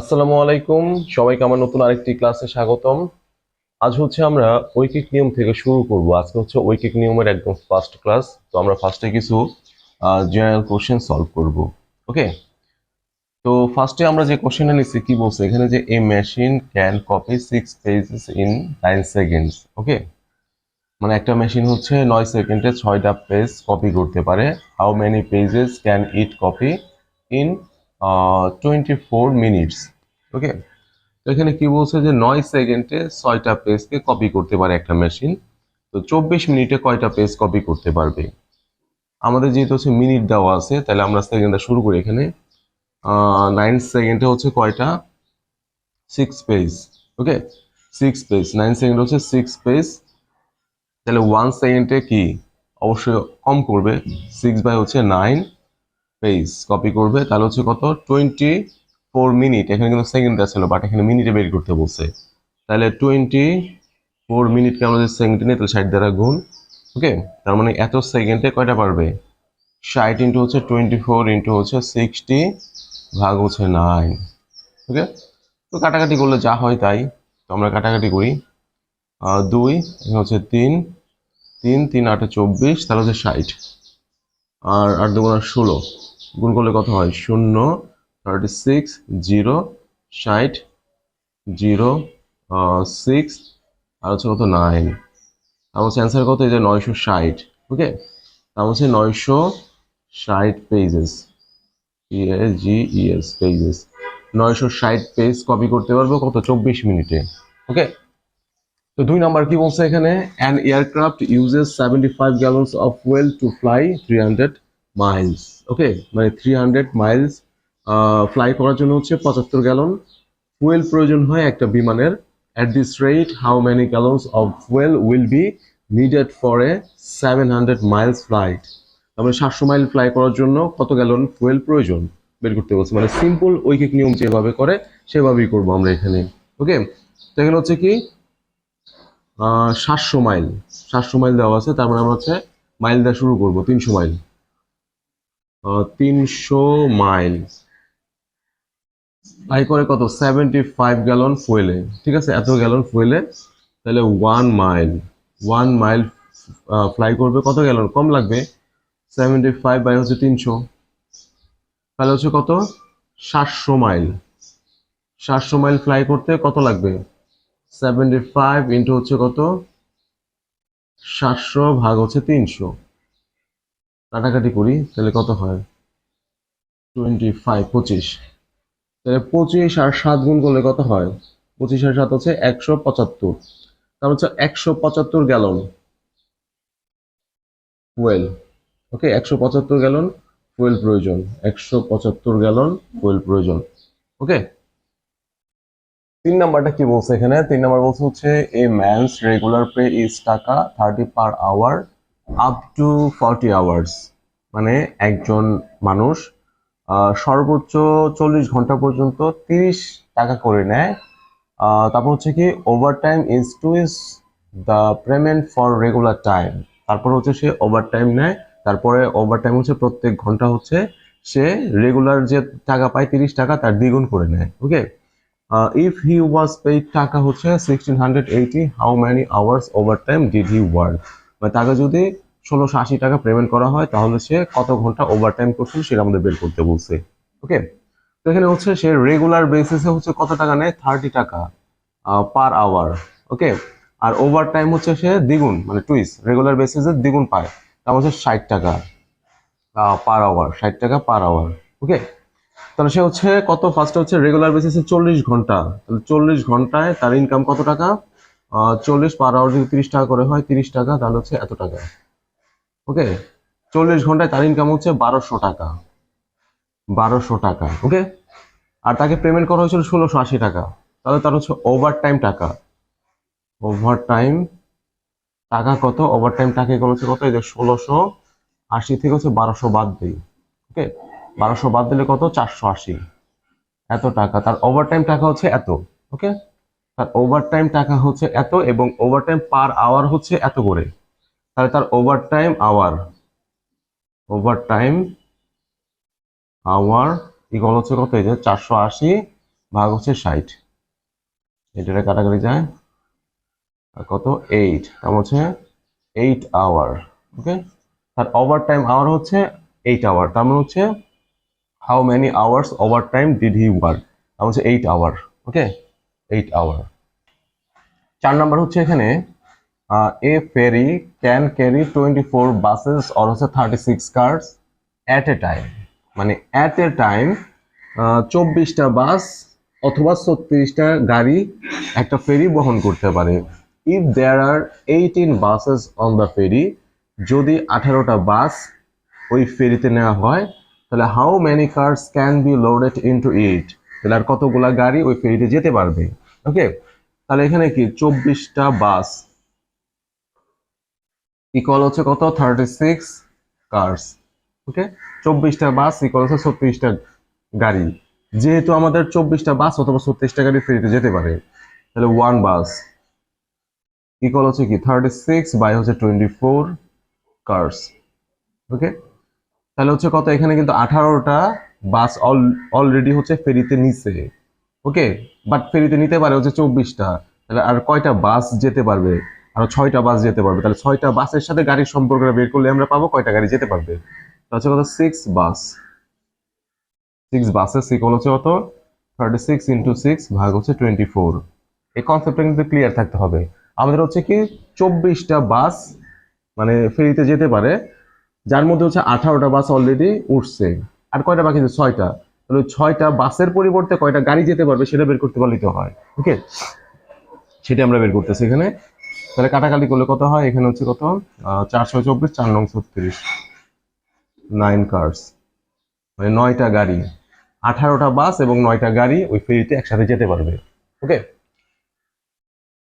আসসালামু আলাইকুম। সবাইকে আমার নতুন আরেকটি ক্লাসে স্বাগতম। আজ হচ্ছে আমরা ঐকিক নিয়ম থেকে শুরু করব। আজকে হচ্ছে ঐকিক নিয়মের একদম ফার্স্ট ক্লাস তো আমরা ফার্স্টে কিছু জেনারেল কোশ্চেন সলভ করব। ওকে? তো ফার্স্টে আমরা যে কোশ্চেনটা নিচ্ছি, কি বলছে? এখানে যে a machine can copy six pages in nine seconds okay? মানে একটা মেশিন হচ্ছে নয় সেকেন্ডে ছয়টা পেজ কপি করতে পারে। How many pages can it copy in twenty four minutes okay তো এখানে কি বলছে যে নয় সেকেন্ডে ছয়টা পেজকে কপি করতে পারে একটা মেশিন তো চব্বিশ মিনিটে কয়টা পেজ কপি করতে পারবে? আমাদের যেহেতু হচ্ছে মিনিট দেওয়া আছে, তাহলে আমরা সেকেন্ডটা শুরু করি এখানে। নাইন সেকেন্ডে হচ্ছে কয়টা? Six page okay six page nine second হচ্ছে সিক্স পেজ তাহলে ওয়ান সেকেন্ডে কি? অবশ্যই কম করবে। সিক্স বাই হচ্ছে নাইন পেজ কপি করবে। তাহলে হচ্ছে কত? টোয়েন্টি ফোর মিনিট এখানে কিন্তু সেকেন্ড ছিল বাট এখানে মিনিটে বের করতে বলছে। তাহলে টোয়েন্টি ফোর মিনিটকে আমরা যদি সেকেন্ডে নিই, তাহলে ষাট দ্বারা গুণ ওকে তার মানে এত সেকেন্ডে কয়টা পারবে? ষাট ইন্টু হচ্ছে টোয়েন্টি ফোর ইন্টু হচ্ছে সিক্সটি ভাগ হচ্ছে নাইন ওকে তো কাটাকাটি করলে যা হয় তাই। তো আমরা কাটাকাটি করি। দুই হচ্ছে তিন তিন তিন, আটে চব্বিশ, তাহলে হচ্ছে ষাট। আর আট দুগুণা ষোলো। গুণ করলে কত হয়? শূন্য থার্টি সিক্স জিরো ষাট জিরো সিক্স আর হচ্ছে কত? নাইন তার হচ্ছে অ্যান্সার কত? এই যে নয়শো ষাট ওকে তার হচ্ছে নয়শো ষাট পেজেস ইএস পেজেস নয়শো ষাট পেজ কপি করতে পারব কত? চব্বিশ মিনিটে ওকে তো দুই নাম্বার কি বলছে এখানে? An aircraft uses seventy five gallons of oil to fly three hundred miles okay মানে থ্রি হান্ড্রেড মাইলস ফ্লাই করার জন্য হচ্ছে পঁচাত্তর গ্যালন ফুয়েল প্রয়োজন হয় একটা বিমানের। At this rate how many gallons of fuel will be needed for a seven hundred miles flight তারপরে সাতশো মাইল ফ্লাই করার জন্য কত গ্যালন ফুয়েল প্রয়োজন? বের করতে বলছে। মানে সিম্পল ঐকিক নিয়ম যেভাবে করে, সেভাবেই করব আমরা এখানে। ওকে তো এখানে হচ্ছে কি? সাতশো মাইল। সাতশো মাইল দেওয়া আছে তার মানে আমরা হচ্ছে মাইল দেওয়া শুরু করব, তিনশো মাইল। তিনশো মাইল। ফ্লাই করে কত? সেভেন্টি ফাইভ গ্যালন ফুয়েলে ঠিক আছে? এত গ্যালন ফুয়েলে তাহলে one mile one mile fly করবে কত গ্যালন কম লাগবে? সেভেন্টি ফাইভ বাই হচ্ছে তিনশো। তাহলে হচ্ছে কত? সাতশো মাইল। সাতশো মাইল ফ্লাই করতে কত লাগবে? সেভেন্টি ফাইভ ইন্টু হচ্ছে কত? সাতশো ভাগ হচ্ছে তিনশো। কাটাকাটি করি, তাহলে কত হয়? টোয়েন্টি ফাইভ পঁচিশ। তাহলে পঁচিশ আর সাত গুণ করলে কত হয়? পঁচিশ আর সাত হচ্ছে একশো পঁচাত্তর। তার হচ্ছে একশো পঁচাত্তর গ্যালন। ফুয়েল। ওকে, একশো পঁচাত্তর গ্যালন, ফুয়েল প্রয়োজন। একশো পঁচাত্তর গ্যালন, ফুয়েল প্রয়োজন। ওকে? তিন নাম্বারটা কি বলছে এখানে? তিন নাম্বার বলছে হচ্ছে a man's regular pay is টাকা thirty per hour up to forty hours মানে একজন মানুষ সর্বোচ্চ চল্লিশ ঘণ্টা পর্যন্ত তিরিশ টাকা করে নেয়। তারপর হচ্ছে কি overtime is two is the payment for regular time তারপর হচ্ছে সে ওভার টাইম নেয়, তারপরে ওভার টাইম হচ্ছে প্রত্যেক ঘণ্টা হচ্ছে সে রেগুলার যে টাকা পায়, তিরিশ টাকা তার দ্বিগুণ করে নেয়। Okay if he was paid টাকা হচ্ছে sixteen hundred eighty how many hours overtime did he work মানে তাকে যদি ষোলোশো আশি টাকা পেমেন্ট করা হয়, তাহলে সে কত ঘণ্টা ওভার টাইম করছিল সেটা আমাদের বের করতে বলছে। ওকে তো এখানে হচ্ছে সে রেগুলার বেসিসে হচ্ছে কত টাকা নেয়? থার্টি টাকা পার আওয়ার ওকে আর ওভার টাইম হচ্ছে সে দ্বিগুণ মানে টুইস রেগুলার বেসিসে দ্বিগুণ পায়। তা হচ্ছে ষাট টাকা পার আওয়ার ষাট টাকা পার আওয়ার ওকে তাহলে সে হচ্ছে কত? ফার্স্টে হচ্ছে রেগুলার বেসিসে চল্লিশ ঘণ্টা। তাহলে চল্লিশ ঘন্টায় তার ইনকাম কত টাকা? চল্লিশ পার আওয়ার যদি তিরিশ টাকা করে হয়, তিরিশ টাকা, তাহলে হচ্ছে এত টাকা। ওকে চল্লিশ ঘন্টায় তার ইনকাম হচ্ছে বারোশো টাকা। বারোশো টাকা ওকে আর তাকে পেমেন্ট করা হয়েছিল ষোলোশো আশি টাকা। তাহলে তার হচ্ছে ওভার টাইম টাকা। ওভার টাইম টাকা কত? ওভার টাইম টাকা হচ্ছে কত? এই যে ষোলোশো আশি থেকে হচ্ছে বারোশো বাদ দিই। ওকে বারোশো বাদ দিলে কত? চারশো আশি। এত টাকা। তার ওভার টাইম টাকা হচ্ছে এত ওকে তার ওভার টাইম টাকা হচ্ছে এত এবং ওভার টাইম পার আওয়ার হচ্ছে এত করে। তাহলে তার overtime hour overtime hour equal হচ্ছে কত? এই যে চারশো আশি ভাগ হচ্ছে ষাট। এটা কাটাকাটি যায়। আর কত? এইট তার হচ্ছে এইট আওয়ার ওকে তার ওভার টাইম আওয়ার হচ্ছে এইট আওয়ার তার মানে হচ্ছে how many hours overtime did he work মানে হচ্ছে eight hour okay eight hour চার নাম্বার হচ্ছে এখানে a ferry can carry twenty four buses or হচ্ছে thirty six cars at a time মানে অ্যাট এ টাইম চব্বিশটা বাস অথবা ছত্রিশটা গাড়ি একটা ফেরি বহন করতে পারে। If there are eighteen buses on the ferry যদি আঠারোটা বাস ওই ফেরিতে নেওয়া হয় তাহলে how many cars can be loaded into it তাহলে আর কতগুলা গাড়ি ওই ফেরিতে যেতে পারবে? ওকে তাহলে এখানে কি? চব্বিশটা বাস ইকুয়াল হচ্ছে কত? থার্টি সিক্স কার্স ওকে চব্বিশটা বাস ইকুয়াল হচ্ছে ছত্রিশটা গাড়ি। যেহেতু আমাদের চব্বিশটা বাস অথবা ছত্রিশটা গাড়ি ফেরিতে যেতে পারে, তাহলে ওয়ান বাস ইকুয়াল হচ্ছে কি? থার্টি সিক্স বাই হচ্ছে টোয়েন্টি ফোর কার্স ওকে তাহলে হচ্ছে কত? এখানে কিন্তু আঠারোটা বাস অল অলরেডি হচ্ছে ফেরিতে নিছে। ওকে? বাট ফেরিতে নিতে পারে হচ্ছে চব্বিশটা। তাহলে আর কয়টা বাস যেতে পারবে? আরও ছয়টা বাস যেতে পারবে। তাহলে ছয়টা বাসের সাথে গাড়ির সম্পর্কটা বের করলে আমরা পাবো কয়টা গাড়ি যেতে পারবে? হচ্ছে কত? সিক্স বাস। সিক্স বাসের সিকল হচ্ছে কত? থার্টি সিক্স ইন্টু সিক্স ভাগ হচ্ছে টোয়েন্টি ফোর এই কনসেপ্টটা কিন্তু ক্লিয়ার থাকতে হবে। আমাদের হচ্ছে কি? চব্বিশটা বাস মানে ফেরিতে যেতে পারে। যার মধ্যে হচ্ছে আঠারোটা বাস অলরেডি উঠছে। আর কয়টা বাকি ছয়টা। তাহলে ছয়টা বাসের পরিবর্তে কয়টা গাড়ি যেতে পারবে সেটা বের করতে পারলেই তো হয়। ওকে? সেটা আমরা বের করতেছি এখানে। তাহলে কাটাকাটি করলে কত হয়? এখানে হচ্ছে কত? চারশো চব্বিশ, চার নং ছত্রিশ। নাইন কার্স মানে নয়টা গাড়ি। আঠারোটা বাস এবং নয়টা গাড়ি ওই ফেরিতে একসাথে যেতে পারবে। ওকে?